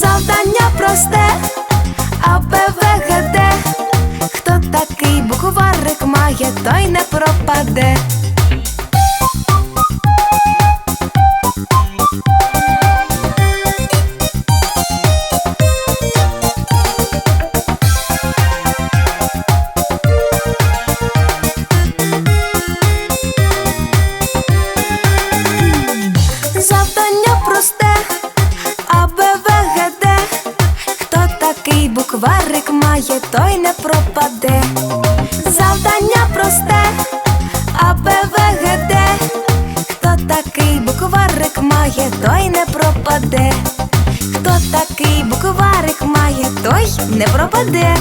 Завдання просте, А, Б, В, Г, Д. Хто такий букварик має, той не пропаде. Завдання просте, такий букварик має, той не пропаде. Завдання просте, А, ПВГД. Хто такий букварик має, той не пропаде. Хто такий букварик має, той не пропаде.